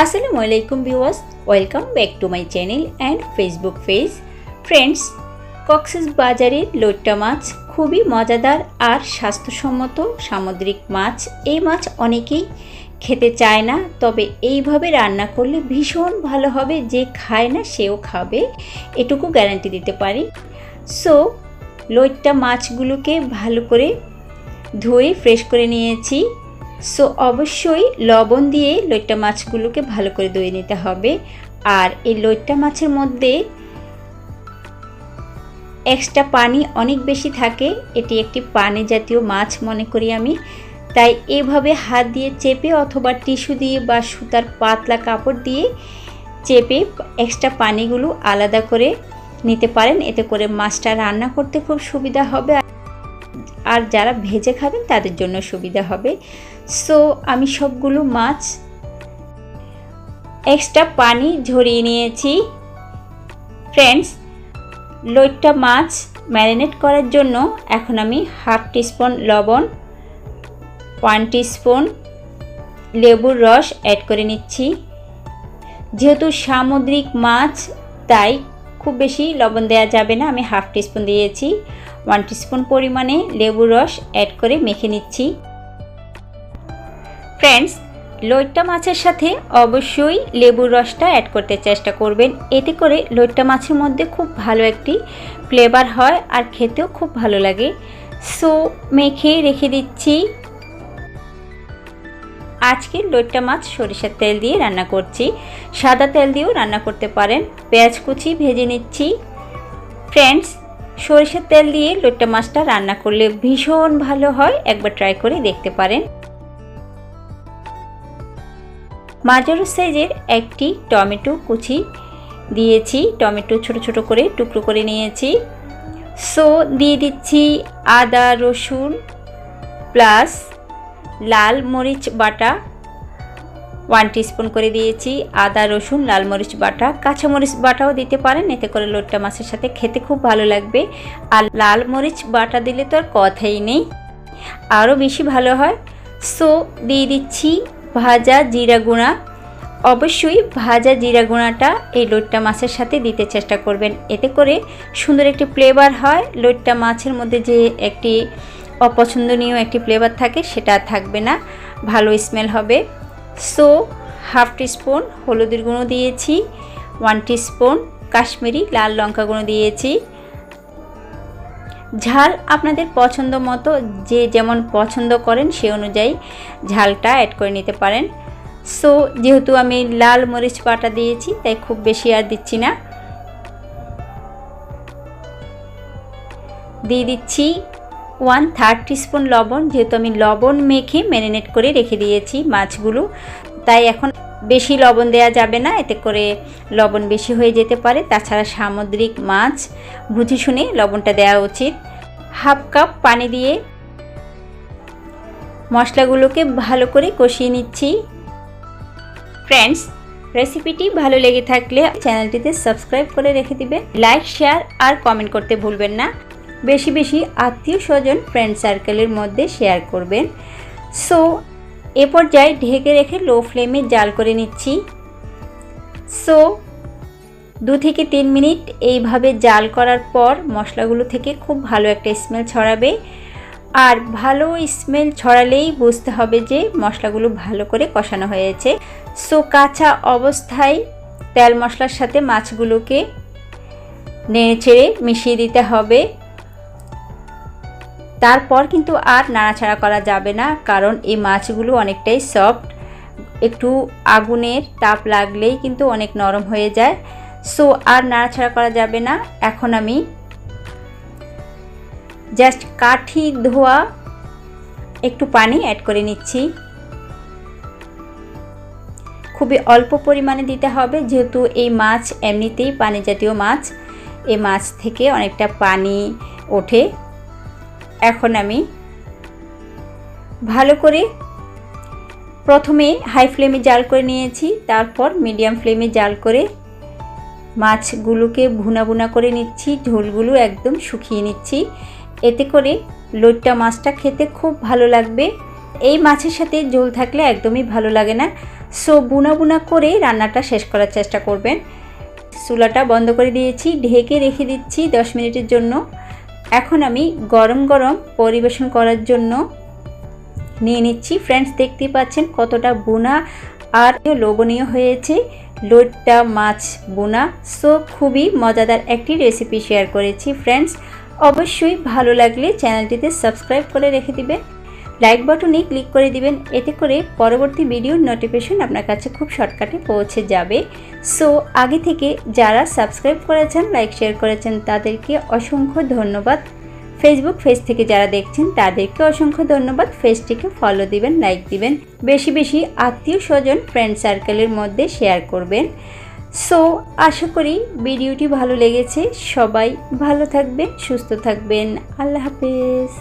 আসসালামু আলাইকুম viewers, welcome back to my channel and Facebook page. Friends, Cox's বাজারের লোট্টা মাছ খুবই মজাদার আর স্বাস্থ্যসম্মত সামুদ্রিক মাছ। এই মাছ অনেকেই খেতে চায় না, তবে এইভাবে রান্না করলে ভীষণ ভালো হবে, যে খায় না সেও খাবে। এটুকু গ্যারান্টি দিতে পারি। সো লইট্টা মাছগুলোকে ভালো করে ধুয়ে ফ্রেশ করে নিয়েছি। সো অবশ্যই লবণ দিয়ে লইট্টা মাছগুলোকে ভালো করে ধুয়ে নিতে হবে। আর এই লইট্টা মাছের মধ্যে এক্সট্রা পানি অনেক বেশি থাকে। এটি একটি পানি জাতীয় মাছ মনে করি আমি। তাই এভাবে হাত দিয়ে চেপে অথবা টিস্যু দিয়ে বা সুতার পাতলা কাপড় দিয়ে চেপে এক্সট্রা পানিগুলো আলাদা করে নিতে পারেন। এতে করে মাছটা রান্না করতে খুব সুবিধা হবে। আর যারা ভেজে খাবেন, তাদের জন্য সুবিধা হবে। সো আমি সবগুলো মাছ এক্সট্রা পানি ঝরিয়ে নিয়েছি। ফ্রেন্ডস লইট্টা মাছ ম্যারিনেট করার জন্য এখন আমি হাফ টিস্পুন লবণ ওয়ান টিস্পুন লেবুর রস অ্যাড করে নিচ্ছি। যেহেতু সামুদ্রিক মাছ, তাই খুব বেশি লবণ দেওয়া যাবে না। আমি হাফ টিস্পুন দিয়েছি। ওয়ান টিস্পুন পরিমাণে লেবুর রস অ্যাড করে মেখে নিচ্ছি। ফ্রেন্ডস লইট্টা মাছের সাথে অবশ্যই লেবুর রসটা অ্যাড করতে চেষ্টা করবেন। এতে করে লইট্টা মাছের মধ্যে খুব ভালো একটি ফ্লেভার হয় আর খেতেও খুব ভালো লাগে। সো মেখে রেখে দিচ্ছি। আজকে লইট্টা মাছ, সরিষার তেল দিয়ে রান্না করছি। সাদা তেল দিয়েও রান্না করতে পারেন। পেঁয়াজ কুচি ভেজে নিচ্ছি। ফ্রেন্ডস সরিষার তেল দিয়ে লইট্টা মাছটা রান্না করলে ভীষণ ভালো হয়। একবার ট্রাই করে দেখতে পারেন। মাঝারো সাইজের একটি টমেটো কুচি দিয়েছি। টমেটো ছোট ছোট করে টুকরো করে নিয়েছি। সো দিয়ে দিচ্ছি আদা, রসুন প্লাস লাল মরিচ বাটা ওয়ান টিস্পুন করে দিয়েছি। আদা, রসুন, লাল মরিচ বাটা। কাঁচামরিচ বাটাও দিতে পারেন, এতে করে লোট্টা মাছের সাথে খেতে খুব ভালো লাগবে। আর লাল মরিচ বাটা দিলে তো আর কথাই নেই। আরও বেশি ভালো হয়। সো দিয়ে দিচ্ছি ভাজা জিরা গুঁড়া। অবশ্যই ভাজা জিরা গুঁড়াটা এই লোট্টা মাছের সাথে দিতে চেষ্টা করবেন। এতে করে সুন্দর একটি ফ্লেভার হয়। লোট্টা মাছের মধ্যে যে একটি অপছন্দনীয় একটি ফ্লেভার থাকে, সেটা থাকবে না। ভালো স্মেল হবে। সো হাফ টিস্পুন হলুদের গুঁড়ো দিয়েছি ওয়ান টিস্পুন কাশ্মীরি লাল লঙ্কা গুঁড়ো দিয়েছি। ঝাল আপনাদের পছন্দ মতো, যে যেমন পছন্দ করেন সে অনুযায়ী ঝালটা অ্যাড করে নিতে পারেন। সো যেহেতু আমি লাল মরিচ বাটা দিয়েছি, তাই খুব বেশি আর দিচ্ছি না। দিয়ে দিচ্ছি ওয়ান থার্ড টিস্পুন লবণ, যেহেতু আমি লবণ মেখে ম্যারিনেট করে রেখে দিয়েছি মাছগুলো, তাই এখন বেশি লবণ দেওয়া যাবে না, এতে করে লবণ বেশি হয়ে যেতে পারে। তাছাড়া সামুদ্রিক মাছ, বুঝে শুনে লবণটা দেওয়া উচিত। হাফ কাপ পানি দিয়ে মশলাগুলোকে ভালো করে কষিয়ে নিচ্ছি। ফ্রেন্ডস, রেসিপিটি ভালো লেগে থাকলে চ্যানেলটিতে সাবস্ক্রাইব করে রেখে দিবেন। লাইক, শেয়ার আর কমেন্ট করতে ভুলবেন না। বেশি বেশি আত্মীয় স্বজন ফ্রেন্ড সার্কেলের মধ্যে শেয়ার করবেন। সো এ পর্যায়ে ঢেকে রেখে লো ফ্লেমে জাল করে নিচ্ছি। সো দু থেকে তিন মিনিট এইভাবে জাল করার পর মশলাগুলো থেকে খুব ভালো একটা স্মেল ছড়াবে। আর ভালো স্মেল ছড়ালেই বুঝতে হবে যে মশলাগুলো ভালো করে কষানো হয়েছে। সো কাঁচা অবস্থায় তেল মশলার সাথে মাছগুলোকে নেড়ে ছেড়ে মিশিয়ে দিতে হবে। তারপর কিন্তু আর নাড়াচাড়া করা যাবে না, কারণ এই মাছগুলো অনেকটাই সফট একটু আগুনের তাপ লাগলেই কিন্তু অনেক নরম হয়ে যায়। সো আর নাড়াচাড়া করা যাবে না। এখন আমি জাস্ট কাঠি ধোয়া একটু পানি অ্যাড করে নিচ্ছি। খুবই অল্প পরিমাণে দিতে হবে, যেহেতু এই মাছ এমনিতেই পানি জাতীয় মাছ। এই মাছ থেকে অনেকটা পানি ওঠে। এখন আমি ভালো করে প্রথমে হাই ফ্লেমে জাল করে নিয়েছি, তারপর মিডিয়াম ফ্লেমে জাল করে মাছগুলোকে ভুনা ভুনা করে নিচ্ছি, ঝোলগুলো একদম শুকিয়ে নিচ্ছি। এতে করে লোট্টা মাছটা খেতে খুব ভালো লাগবে। এই মাছের সাথে ঝোল থাকলে একদমই ভালো লাগে না। সো বুনা বুনা করে রান্নাটা শেষ করার চেষ্টা করবেন। চুলাটা বন্ধ করে দিয়েছি, ঢেকে রেখে দিচ্ছি দশ মিনিটের জন্য। এখন আমি গরম গরম পরিবেশন করার জন্য নিয়ে নিচ্ছি। ফ্রেন্ডস দেখতে পাচ্ছেন কতটা বোনা আর লোভনীয় হয়েছে লোটটা মাছ বোনা। সো খুবই মজাদার একটি রেসিপি শেয়ার করেছি। ফ্রেন্ডস অবশ্যই ভালো লাগলে চ্যানেলটিতে সাবস্ক্রাইব করে রেখে দিবেন। লাইক বাটনে ক্লিক করে দিবেন, এতে করে পরবর্তী ভিডিওর নোটিফিকেশন আপনার কাছে খুব শর্টকাটে পৌঁছে যাবে। সো আগে থেকে যারা সাবস্ক্রাইব করেছেন লাইক শেয়ার করেছেন, তাদেরকে অসংখ্য ধন্যবাদ। ফেসবুক পেজ থেকে যারা দেখছেন, তাদেরকে অসংখ্য ধন্যবাদ। পেজটিকে ফলো দিবেন লাইক দিবেন। বেশি বেশি আত্মীয় স্বজন ফ্রেন্ড সার্কেলের মধ্যে শেয়ার করবেন। সো আশা করি ভিডিওটি ভালো লেগেছে। সবাই ভালো থাকবেন, সুস্থ থাকবেন। আল্লাহ হাফেজ।